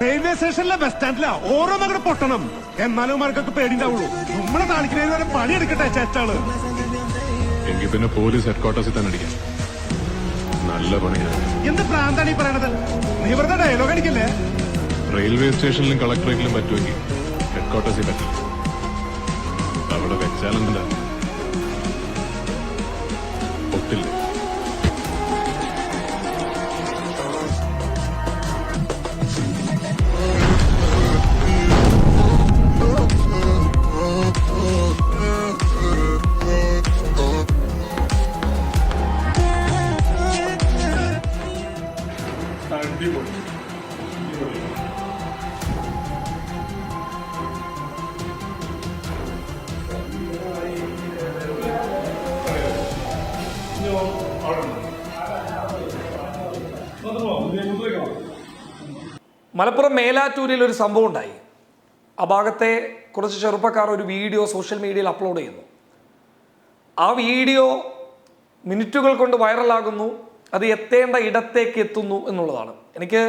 Railway സ്റ്റേഷനിലെ bus സ്റ്റാൻഡിലാ ഓരോ അങ്ങോട്ട് പൊട്ടണം. എന്നാലും മാർക്കൊക്കെ പേടിണ്ടാവുള്ളൂ നമ്മളെ കാണിക്കുന്നതിന് വരെ പണിയെടുക്കട്ടെ ചേച്ചാൾ എങ്കിൽ പിന്നെ പോലീസ് ഹെഡ്ക്വാർട്ടേഴ്സിൽ തന്നെ അടിക്കാം. നല്ല പണിയാണ് എന്ത് പ്രാന്താണ് ഈ പറയണത്? നീ വെറുതെ ഡയലോഗ് അടിക്കല്ലേ? റെയിൽവേ സ്റ്റേഷനിലും കളക്ടറേറ്റിലും പറ്റുമെങ്കിൽ ഹെഡ്ക്വാർട്ടേഴ്സിൽ പറ്റില്ല അവിടെ വെച്ചാലെന്താ ഒട്ടില്ലേ മലപ്പുറം മേലാറ്റൂരിൽ ഒരു സംഭവം ഉണ്ടായി. ആ ഭാഗത്തെ കുറച്ച് ചെറുപ്പക്കാർ ഒരു വീഡിയോ സോഷ്യൽ മീഡിയയിൽ അപ്ലോഡ് ചെയ്യുന്നു. ആ വീഡിയോ മിനിറ്റുകൾ കൊണ്ട് വൈറലാകുന്നു അത് എത്തേണ്ട ഇടത്തേക്ക് എത്തുന്നു എന്നുള്ളതാണ്. എനിക്ക്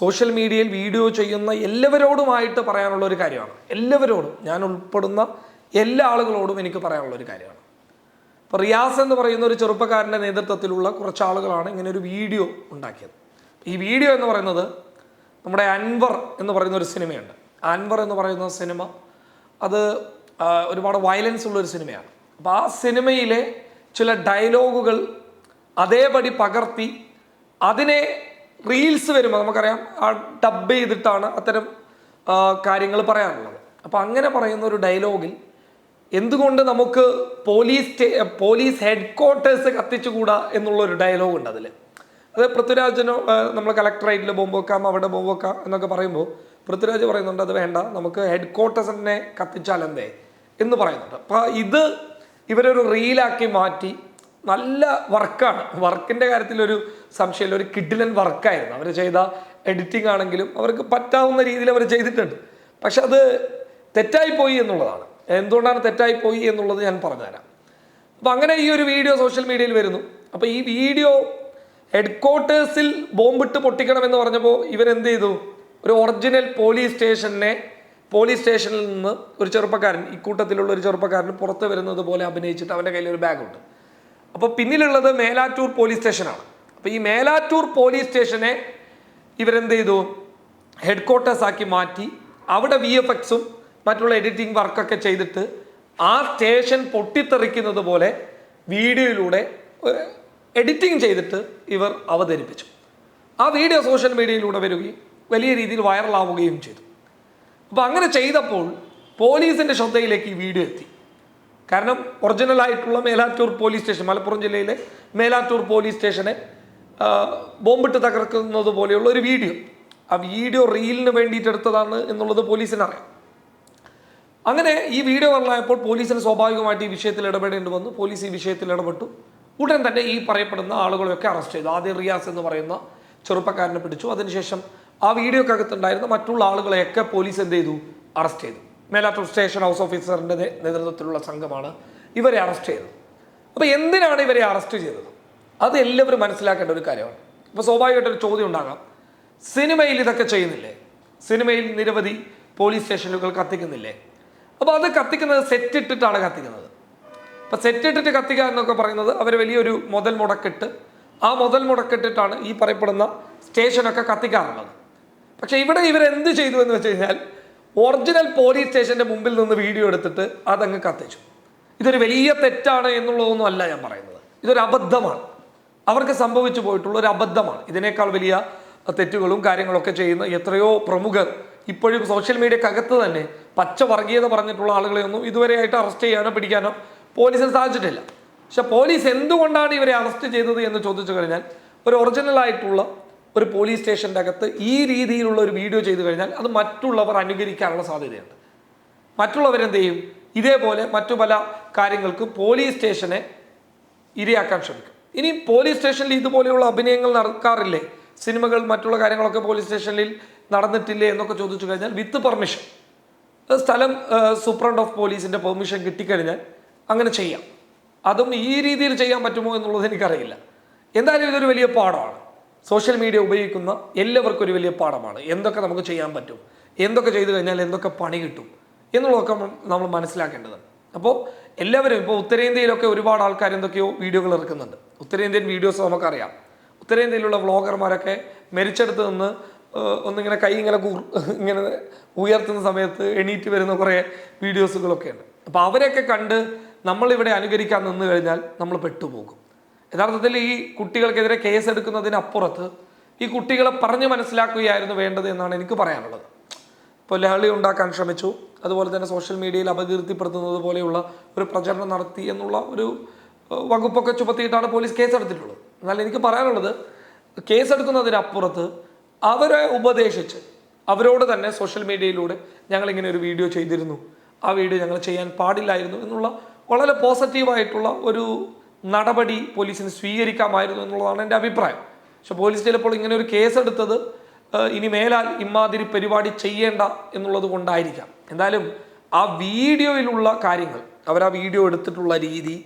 സോഷ്യൽ മീഡിയയിൽ വീഡിയോ ചെയ്യുന്ന എല്ലാവരോടുമായിട്ട് പറയാനുള്ള ഒരു കാര്യമാണ്. എല്ലാവരോടും ഞാൻ ഉൾപ്പെടുന്ന എല്ലാ ആളുകളോടും എനിക്ക് പറയാനുള്ള ഒരു കാര്യമാണ്. ഇപ്പോൾ റിയാസ് എന്ന് പറയുന്ന ഒരു ചെറുപ്പക്കാരന്റെ നേതൃത്വത്തിലുള്ള കുറച്ച് ആളുകളാണ് ഇങ്ങനെ ഒരു വീഡിയോ ഉണ്ടാക്കിയത്. ഈ വീഡിയോ എന്ന് പറയുന്നത് നമ്മുടെ അൻവർ എന്ന് പറയുന്ന ഒരു സിനിമയുണ്ട്. അൻവർ എന്ന് പറയുന്ന സിനിമ അത് ഒരുപാട് വയലൻസ് ഉള്ള ഒരു സിനിമയാണ്. അപ്പോൾ ആ സിനിമയിലെ ചില ഡയലോഗുകൾ അതേപടി പകർത്തി അതിനെ റീൽസ് വരുമ്പോൾ നമുക്കറിയാം ആ ഡബ് ചെയ്തിട്ടാണ് അത്തരം കാര്യങ്ങൾ പറയാറുള്ളത് അപ്പോൾ അങ്ങനെ പറയുന്ന ഒരു ഡയലോഗിൽ എന്തുകൊണ്ട് നമുക്ക് പോലീസ് പോലീസ് ഹെഡ് ക്വാർട്ടേഴ്സ് കത്തിച്ചുകൂടാ എന്നുള്ളൊരു ഡയലോഗ് ഉണ്ട് അതിൽ അത് പൃഥ്വിരാജിനോ നമ്മൾ കളക്ടറേറ്റിൽ ബോംബ് വെക്കാം അവിടെ ബോംബ് വെക്കാം എന്നൊക്കെ പറയുമ്പോൾ പൃഥ്വിരാജ് പറയുന്നുണ്ട് അത് വേണ്ട നമുക്ക് ഹെഡ് ക്വാർട്ടേഴ്സിനെ കത്തിച്ചാൽ എന്തേ എന്ന് പറയുന്നുണ്ട്. അപ്പോൾ ഇത് ഇവരൊരു റീലാക്കി മാറ്റി നല്ല വർക്കാണ്. വർക്കിന്റെ കാര്യത്തിൽ ഒരു സംശയമില്ല ഒരു കിഡിലൻ വർക്കായിരുന്നു. അവർ ചെയ്ത എഡിറ്റിംഗ് ആണെങ്കിലും അവർക്ക് പറ്റാവുന്ന രീതിയിൽ അവർ ചെയ്തിട്ടുണ്ട്. പക്ഷെ അത് തെറ്റായിപ്പോയി എന്നുള്ളതാണ്. എന്തുകൊണ്ടാണ് തെറ്റായിപ്പോയി എന്നുള്ളത് ഞാൻ പറഞ്ഞുതരാം. അപ്പം അങ്ങനെ ഈ ഒരു വീഡിയോ സോഷ്യൽ മീഡിയയിൽ വരുന്നു. അപ്പോൾ ഈ വീഡിയോ ഹെഡ് ക്വാർട്ടേഴ്സിൽ ബോംബിട്ട് പൊട്ടിക്കണമെന്ന് പറഞ്ഞപ്പോൾ ഇവരെന്ത് ചെയ്തു? ഒരു ഒറിജിനൽ പോലീസ് സ്റ്റേഷനെ പോലീസ് സ്റ്റേഷനിൽ നിന്ന് ഒരു ചെറുപ്പക്കാരൻ ഇക്കൂട്ടത്തിലുള്ള ഒരു ചെറുപ്പക്കാരൻ പുറത്ത് വരുന്നത് പോലെ അഭിനയിച്ചിട്ട് അവന്റെ കയ്യിൽ ഒരു ബാഗുണ്ട്. അപ്പോൾ പിന്നിലുള്ളത് മേലാറ്റൂർ പോലീസ് സ്റ്റേഷനാണ്. അപ്പോൾ ഈ മേലാറ്റൂർ പോലീസ് സ്റ്റേഷനെ ഇവരെന്ത് ചെയ്തു? ഹെഡ് ക്വാർട്ടേഴ്സ് ആക്കി മാറ്റി അവിടെ വി എഫ് എക്സും മറ്റുള്ള എഡിറ്റിംഗ് വർക്കൊക്കെ ചെയ്തിട്ട് ആ സ്റ്റേഷൻ പൊട്ടിത്തെറിക്കുന്നത് പോലെ വീഡിയോയിലൂടെ എഡിറ്റിംഗ് ചെയ്തിട്ട് ഇവർ അവതരിപ്പിച്ചു. ആ വീഡിയോ സോഷ്യൽ മീഡിയയിലൂടെ വരികയും വലിയ രീതിയിൽ വൈറലാവുകയും ചെയ്തു. അപ്പോൾ അങ്ങനെ ചെയ്തപ്പോൾ പോലീസിന്റെ ശ്രദ്ധയിലേക്ക് ഈ വീഡിയോ എത്തി. കാരണം ഒറിജിനൽ ആയിട്ടുള്ള മേലാറ്റൂർ പോലീസ് സ്റ്റേഷൻ മലപ്പുറം ജില്ലയിലെ മേലാറ്റൂർ പോലീസ് സ്റ്റേഷനെ ബോംബിട്ട് തകർക്കുന്നത് പോലെയുള്ള ഒരു വീഡിയോ ആ വീഡിയോ റീലിന് വേണ്ടിയിട്ട് എടുത്തതാണ് എന്നുള്ളത് പോലീസിന് അറിയാം അങ്ങനെ ഈ വീഡിയോ വന്നപ്പോൾ പോലീസിന് സ്വാഭാവികമായിട്ട് ഈ വിഷയത്തിൽ ഇടപെടേണ്ടി വന്നു. പോലീസ് ഈ വിഷയത്തിൽ ഇടപെട്ടു. ഉടൻ തന്നെ ഈ പറയപ്പെടുന്ന ആളുകളെയൊക്കെ അറസ്റ്റ് ചെയ്തു. ആദ്യം റിയാസ് എന്ന് പറയുന്ന ചെറുപ്പക്കാരനെ പിടിച്ചു. അതിനുശേഷം ആ വീഡിയോക്കകത്തുണ്ടായിരുന്ന മറ്റുള്ള ആളുകളെയൊക്കെ പോലീസ് എന്ത് ചെയ്തു? അറസ്റ്റ് ചെയ്തു. മേലാറ്റൂർ സ്റ്റേഷൻ ഹൗസ് ഓഫീസറിന്റെ നേതൃത്വത്തിലുള്ള സംഘമാണ് ഇവരെ അറസ്റ്റ് ചെയ്തത്. അപ്പോൾ എന്തിനാണ് ഇവരെ അറസ്റ്റ് ചെയ്തത്? അത് എല്ലാവരും മനസ്സിലാക്കേണ്ട ഒരു കാര്യമാണ്. അപ്പോൾ സ്വാഭാവികമായിട്ടൊരു ചോദ്യം ഉണ്ടാകാം. സിനിമയിൽ ഇതൊക്കെ ചെയ്യുന്നില്ലേ? സിനിമയിൽ നിരവധി പോലീസ് സ്റ്റേഷനുകൾ കത്തിക്കുന്നില്ലേ? അപ്പോൾ അത് കത്തിക്കുന്നത് സെറ്റ് ഇട്ടിട്ടാണ് കത്തിക്കുന്നത്. അപ്പം സെറ്റ് ഇട്ടിട്ട് കത്തിക്കുക എന്നൊക്കെ പറയുന്നത് അവർ വലിയൊരു മുതൽ മുടക്കിട്ട് ആ മുതൽ മുടക്കിട്ടിട്ടാണ് ഈ പറയപ്പെടുന്ന സ്റ്റേഷനൊക്കെ കത്തിക്കാറുള്ളത്. പക്ഷേ ഇവിടെ ഇവരെന്ത് ചെയ്തു എന്ന് വെച്ച് കഴിഞ്ഞാൽ ഒറിജിനൽ പോലീസ് സ്റ്റേഷന്റെ മുമ്പിൽ നിന്ന് വീഡിയോ എടുത്തിട്ട് അതങ്ങ് കത്തിച്ചു. ഇതൊരു വലിയ തെറ്റാണ് എന്നുള്ളതൊന്നും അല്ല ഞാൻ പറയുന്നത്. ഇതൊരു അബദ്ധമാണ്. അവർക്ക് സംഭവിച്ചു പോയിട്ടുള്ള ഒരു അബദ്ധമാണ്. ഇതിനേക്കാൾ വലിയ തെറ്റുകളും കാര്യങ്ങളൊക്കെ ചെയ്യുന്ന എത്രയോ പ്രമുഖർ ഇപ്പോഴും സോഷ്യൽ മീഡിയക്കകത്ത് തന്നെ പച്ച വർഗീയത പറഞ്ഞിട്ടുള്ള ആളുകളെയൊന്നും ഇതുവരെയായിട്ട് അറസ്റ്റ് ചെയ്യാനോ പിടിക്കാനോ പോലീസിന് സാധിച്ചിട്ടില്ല. പക്ഷെ പോലീസ് എന്തുകൊണ്ടാണ് ഇവരെ അറസ്റ്റ് ചെയ്തത് എന്ന് ചോദിച്ചു കഴിഞ്ഞാൽ ഒരു ഒറിജിനൽ ആയിട്ടുള്ള ഒരു പോലീസ് സ്റ്റേഷന്റെ അകത്ത് ഈ രീതിയിലുള്ള ഒരു വീഡിയോ ചെയ്തു കഴിഞ്ഞാൽ അത് മറ്റുള്ളവർ അനുകരിക്കാനുള്ള സാധ്യതയുണ്ട്. മറ്റുള്ളവരെന്ത് ചെയ്യും? ഇതേപോലെ മറ്റു പല കാര്യങ്ങൾക്കും പോലീസ് സ്റ്റേഷനെ ഇരയാക്കാൻ ശ്രമിക്കും. ഇനി പോലീസ് സ്റ്റേഷനിൽ ഇതുപോലെയുള്ള അഭിനയങ്ങൾ നടക്കാറില്ലേ? സിനിമകൾ മറ്റുള്ള കാര്യങ്ങളൊക്കെ പോലീസ് സ്റ്റേഷനിൽ നടന്നിട്ടില്ലേ എന്നൊക്കെ ചോദിച്ചു കഴിഞ്ഞാൽ വിത്ത് പെർമിഷൻ സ്ഥലം സൂപ്രണ്ട് ഓഫ് പോലീസിന്റെ പെർമിഷൻ കിട്ടിക്കഴിഞ്ഞാൽ അങ്ങനെ ചെയ്യാം. അതും ഈ രീതിയിൽ ചെയ്യാൻ പറ്റുമോ എന്നുള്ളത് എനിക്കറിയില്ല. എന്തായാലും ഇതൊരു വലിയ പാഠമാണ്. സോഷ്യൽ മീഡിയ ഉപയോഗിക്കുന്ന എല്ലാവർക്കും ഒരു വലിയ പാഠമാണ്. എന്തൊക്കെ നമുക്ക് ചെയ്യാൻ പറ്റും? എന്തൊക്കെ ചെയ്തു കഴിഞ്ഞാൽ എന്തൊക്കെ പണി കിട്ടും? എന്നുള്ളതൊക്കെ നമ്മൾ മനസ്സിലാക്കേണ്ടത് അപ്പോൾ എല്ലാവരും ഇപ്പോൾ ഉത്തരേന്ത്യയിലൊക്കെ ഒരുപാട് ആൾക്കാർ എന്തൊക്കെയോ വീഡിയോകൾ ഇറക്കുന്നുണ്ട്. ഉത്തരേന്ത്യൻ വീഡിയോസ് നമുക്കറിയാം. ഉത്തരേന്ത്യയിലുള്ള വ്ളോഗർമാരൊക്കെ മരിച്ചെടുത്ത് നിന്ന് ഒന്നിങ്ങനെ കൈ ഇങ്ങനെ ഇങ്ങനെ ഉയർത്തുന്ന സമയത്ത് എണീറ്റ് വരുന്ന കുറേ വീഡിയോസുകളൊക്കെ ഉണ്ട് അപ്പോൾ അവരെയൊക്കെ കണ്ട് നമ്മളിവിടെ അനുകരിക്കാൻ നിന്ന് കഴിഞ്ഞാൽ നമ്മൾ പെട്ടുപോകും. യഥാർത്ഥത്തിൽ ഈ കുട്ടികൾക്കെതിരെ കേസ് എടുക്കുന്നതിനപ്പുറത്ത് ഈ കുട്ടികളെ പറഞ്ഞ് മനസ്സിലാക്കുകയായിരുന്നു വേണ്ടത് എന്നാണ് എനിക്ക് പറയാനുള്ളത്. ഇപ്പോൾ ലഹളി ഉണ്ടാക്കാൻ ശ്രമിച്ചു. അതുപോലെ തന്നെ സോഷ്യൽ മീഡിയയിൽ അപകീർത്തിപ്പെടുത്തുന്നത് പോലെയുള്ള ഒരു പ്രചരണം നടത്തി എന്നുള്ള ഒരു വകുപ്പൊക്കെ ചുമത്തിയിട്ടാണ് പോലീസ് കേസെടുത്തിട്ടുള്ളത്. എന്നാൽ എനിക്ക് പറയാനുള്ളത് കേസെടുക്കുന്നതിനപ്പുറത്ത് അവരെ ഉപദേശിച്ച് അവരോട് തന്നെ സോഷ്യൽ മീഡിയയിലൂടെ ഞങ്ങളിങ്ങനെ ഒരു വീഡിയോ ചെയ്തിരുന്നു. ആ വീഡിയോ ഞങ്ങൾ ചെയ്യാൻ പാടില്ലായിരുന്നു എന്നുള്ള വളരെ പോസിറ്റീവായിട്ടുള്ള ഒരു നടപടി പോലീസിന് സ്വീകരിക്കാമായിരുന്നു എന്നുള്ളതാണ് എന്റെ അഭിപ്രായം. പക്ഷെ പോലീസ് ചിലപ്പോൾ ഇങ്ങനെ ഒരു കേസെടുത്തത് ഇനി മേലാൽ ഇമാതിരി പരിപാടി ചെയ്യേണ്ട എന്നുള്ളത് കൊണ്ടായിരിക്കാം. എന്തായാലും ആ വീഡിയോയിലുള്ള കാര്യങ്ങൾ അവർ ആ വീഡിയോ എടുത്തിട്ടുള്ള രീതി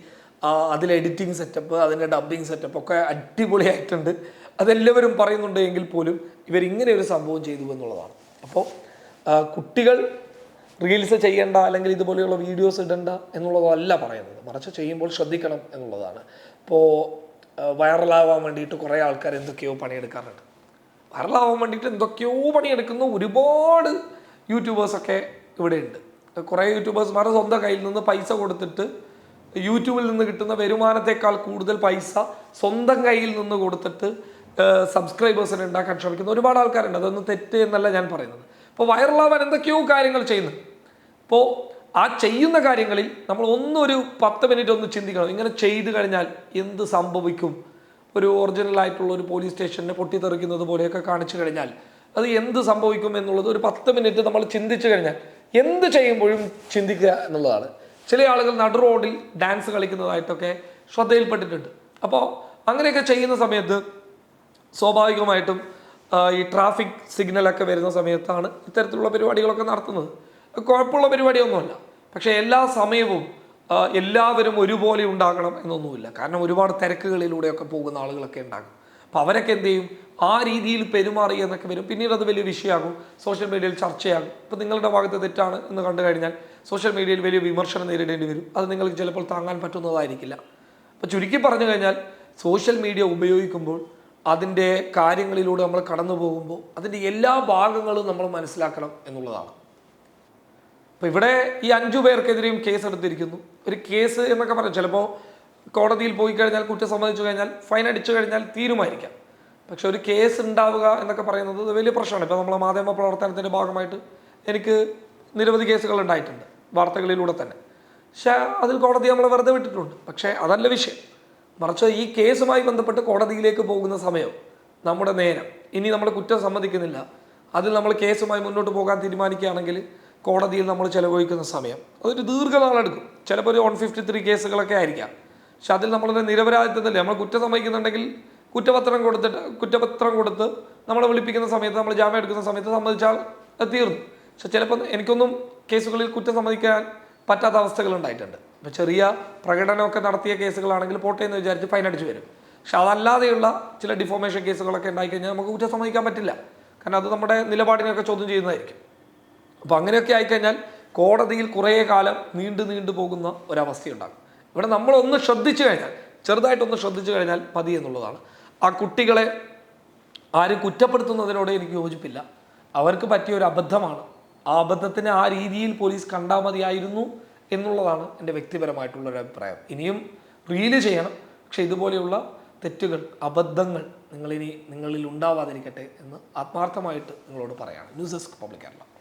അതിലെ എഡിറ്റിംഗ് സെറ്റപ്പ് അതിന്റെ ഡബിങ് സെറ്റപ്പ് ഒക്കെ അടിപൊളിയായിട്ടുണ്ട്. അതെല്ലാവരും പറയുന്നുണ്ട് എങ്കിൽ പോലും ഇവരിങ്ങനെ ഒരു സംഭവം ചെയ്തു എന്നുള്ളതാണ്. അപ്പോൾ കുട്ടികൾ റീൽസ് ചെയ്യേണ്ട അല്ലെങ്കിൽ ഇതുപോലെയുള്ള വീഡിയോസ് ഇടണ്ട എന്നുള്ളതല്ല പറയുന്നത്. മറിച്ച് ചെയ്യുമ്പോൾ ശ്രദ്ധിക്കണം എന്നുള്ളതാണ്. ഇപ്പോൾ വൈറലാവാൻ വേണ്ടിയിട്ട് കുറേ ആൾക്കാർ എന്തൊക്കെയോ പണിയെടുക്കാറുണ്ട്. വൈറലാവാൻ വേണ്ടിയിട്ട് എന്തൊക്കെയോ പണിയെടുക്കുന്ന. ഒരുപാട് യൂട്യൂബേഴ്സൊക്കെ ഇവിടെ ഉണ്ട് കുറേ യൂട്യൂബേഴ്സ്മാർ സ്വന്തം കയ്യിൽ നിന്ന് പൈസ കൊടുത്തിട്ട് യൂട്യൂബിൽ നിന്ന് കിട്ടുന്ന വരുമാനത്തേക്കാൾ കൂടുതൽ പൈസ സ്വന്തം കയ്യിൽ നിന്ന് കൊടുത്തിട്ട് സബ്സ്ക്രൈബേഴ്സിനെ ഉണ്ടാക്കാൻ ശ്രമിക്കുന്ന ഒരുപാട് ആൾക്കാരുണ്ട്. അതൊന്നും തെറ്റ് എന്നല്ല ഞാൻ പറയുന്നത്. അപ്പോൾ വൈറലാവാൻ എന്തൊക്കെയോ കാര്യങ്ങൾ ചെയ്യുന്നു ഇപ്പോൾ ആ ചെയ്യുന്ന കാര്യങ്ങളിൽ നമ്മൾ ഒന്നൊരു പത്ത് മിനിറ്റ് ഒന്ന് ചിന്തിക്കണം. ഇങ്ങനെ ചെയ്തു കഴിഞ്ഞാൽ എന്ത് സംഭവിക്കും? ഒരു ഒറിജിനൽ ആയിട്ടുള്ള ഒരു പോലീസ് സ്റ്റേഷനെ പൊട്ടിത്തെറിക്കുന്നത് പോലെയൊക്കെ കാണിച്ചു കഴിഞ്ഞാൽ അത് എന്ത് സംഭവിക്കും എന്നുള്ളത് ഒരു പത്ത് മിനിറ്റ് നമ്മൾ ചിന്തിച്ചു കഴിഞ്ഞാൽ എന്ത് ചെയ്യുമ്പോഴും ചിന്തിക്കുക എന്നുള്ളതാണ്. ചില ആളുകൾ നടു റോഡിൽ ഡാൻസ് കളിക്കുന്നതായിട്ടൊക്കെ ശ്രദ്ധയിൽപ്പെട്ടിട്ടുണ്ട്. അപ്പോൾ അങ്ങനെയൊക്കെ ചെയ്യുന്ന സമയത്ത് സ്വാഭാവികമായിട്ടും ഈ ട്രാഫിക് സിഗ്നലൊക്കെ വരുന്ന സമയത്താണ് ഇത്തരത്തിലുള്ള പരിപാടികളൊക്കെ നടത്തുന്നത്. കുഴപ്പമുള്ള പരിപാടിയൊന്നുമല്ല. പക്ഷേ എല്ലാ സമയവും എല്ലാവരും ഒരുപോലെ ഉണ്ടാകണം എന്നൊന്നുമില്ല. കാരണം ഒരുപാട് തിരക്കുകളിലൂടെയൊക്കെ പോകുന്ന ആളുകളൊക്കെ ഉണ്ടാകും. അപ്പോൾ അവരൊക്കെ എന്ത് ചെയ്യും? ആ രീതിയിൽ പെരുമാറി എന്നൊക്കെ വരും. പിന്നീട് അത് വലിയ വിഷയമാകും. സോഷ്യൽ മീഡിയയിൽ ചർച്ചയാകും. ഇപ്പം നിങ്ങളുടെ ഭാഗത്ത് തെറ്റാണ് എന്ന് കണ്ടു കഴിഞ്ഞാൽ സോഷ്യൽ മീഡിയയിൽ വലിയ വിമർശനം നേരിടേണ്ടി വരും. അത് നിങ്ങൾക്ക് ചിലപ്പോൾ താങ്ങാൻ പറ്റുന്നതായിരിക്കില്ല. അപ്പോൾ ചുരുക്കി പറഞ്ഞു കഴിഞ്ഞാൽ സോഷ്യൽ മീഡിയ ഉപയോഗിക്കുമ്പോൾ അതിന്റെ കാര്യങ്ങളിലൂടെ നമ്മൾ കടന്നു പോകുമ്പോൾ അതിന്റെ എല്ലാ ഭാഗങ്ങളും നമ്മൾ മനസ്സിലാക്കണം എന്നുള്ളതാണ്. അപ്പോൾ ഇവിടെ ഈ അഞ്ചു പേർക്കെതിരെയും കേസ് എടുത്തിരിക്കുന്നു. ഒരു കേസ് എന്നൊക്കെ പറയാം. ചിലപ്പോൾ കോടതിയിൽ പോയി കഴിഞ്ഞാൽ കുറ്റം സമ്മതിച്ചു കഴിഞ്ഞാൽ ഫൈൻ അടിച്ചു കഴിഞ്ഞാൽ തീരുമാനിക്കാം. പക്ഷെ ഒരു കേസ് ഉണ്ടാവുക എന്നൊക്കെ പറയുന്നത് വലിയ പ്രശ്നമാണ്. ഇപ്പോൾ നമ്മളെ മാധ്യമ പ്രവർത്തനത്തിന്റെ ഭാഗമായിട്ട് എനിക്ക് നിരവധി കേസുകൾ ഉണ്ടായിട്ടുണ്ട്. വാർത്തകളിലൂടെ തന്നെ. പക്ഷേ അതിൽ കോടതി നമ്മളെ വെറുതെ വിട്ടിട്ടുണ്ട്. പക്ഷേ അതല്ല വിഷയം. മറിച്ച് ഈ കേസുമായി ബന്ധപ്പെട്ട് കോടതിയിലേക്ക് പോകുന്ന സമയം നമ്മുടെ നേരം. ഇനി നമ്മൾ കുറ്റം സമ്മതിക്കുന്നില്ല. അതിൽ നമ്മൾ കേസുമായി മുന്നോട്ട് പോകാൻ തീരുമാനിക്കുകയാണെങ്കിൽ കോടതിയിൽ നമ്മൾ ചെലവഴിക്കുന്ന സമയം. അതൊരു ദീർഘനാളെടുക്കും. ചിലപ്പോൾ ഒരു വൺ ഫിഫ്റ്റി ത്രീ കേസുകളൊക്കെ ആയിരിക്കാം. പക്ഷെ അതിൽ നമ്മളൊരു നിരപരാധിത്വത്തില്ല നമ്മൾ കുറ്റം സമ്മതിക്കുന്നുണ്ടെങ്കിൽ കുറ്റപത്രം കൊടുത്തിട്ട് കുറ്റപത്രം കൊടുത്ത് നമ്മളെ വിളിപ്പിക്കുന്ന സമയത്ത് നമ്മൾ ജാമ്യം എടുക്കുന്ന സമയത്ത് സമ്മതിച്ചാൽ അത് തീർന്നു. പക്ഷെ ചിലപ്പോൾ എനിക്കൊന്നും കേസുകളിൽ കുറ്റം സമ്മതിക്കാൻ പറ്റാത്ത അവസ്ഥകൾ ഉണ്ടായിട്ടുണ്ട്. ഇപ്പോൾ ചെറിയ പ്രകടനമൊക്കെ നടത്തിയ കേസുകളാണെങ്കിൽ പോട്ടെ എന്ന് വിചാരിച്ച് ഫൈൻ അടിച്ചു വരും. പക്ഷെ അതല്ലാതെയുള്ള ചില ഡിഫോമേഷൻ കേസുകളൊക്കെ ഉണ്ടായിക്കഴിഞ്ഞാൽ നമുക്ക് കുറ്റം സമ്മതിക്കാൻ പറ്റില്ല. കാരണം അത് നമ്മുടെ നിലപാടിനെയൊക്കെ ചോദ്യം ചെയ്യുന്നതായിരിക്കും. അപ്പോൾ അങ്ങനെയൊക്കെ ആയിക്കഴിഞ്ഞാൽ കോടതിയിൽ കുറേ കാലം നീണ്ടു നീണ്ടു പോകുന്ന ഒരവസ്ഥയുണ്ടാകും. ഇവിടെ നമ്മളൊന്ന് ശ്രദ്ധിച്ചു കഴിഞ്ഞാൽ ചെറുതായിട്ടൊന്ന് ശ്രദ്ധിച്ചു കഴിഞ്ഞാൽ മതി എന്നുള്ളതാണ്. ആ കുട്ടികളെ ആരും കുറ്റപ്പെടുത്തുന്നതിനോട് എനിക്ക് യോജിപ്പില്ല. അവർക്ക് പറ്റിയ ഒരു അബദ്ധമാണ്. ആ അബദ്ധത്തിന് ആ രീതിയിൽ പോലീസ് കണ്ടാൽ മതിയായിരുന്നു എന്നുള്ളതാണ് എന്റെ വ്യക്തിപരമായിട്ടുള്ള ഒരു അഭിപ്രായം. ഇനിയും റീൽ ചെയ്യണം. പക്ഷെ ഇതുപോലെയുള്ള തെറ്റുകൾ അബദ്ധങ്ങൾ നിങ്ങളിനി നിങ്ങളിൽ ഉണ്ടാവാതിരിക്കട്ടെ എന്ന് ആത്മാർത്ഥമായിട്ട് നിങ്ങളോട് പറയാണ്. News desk public Kerala.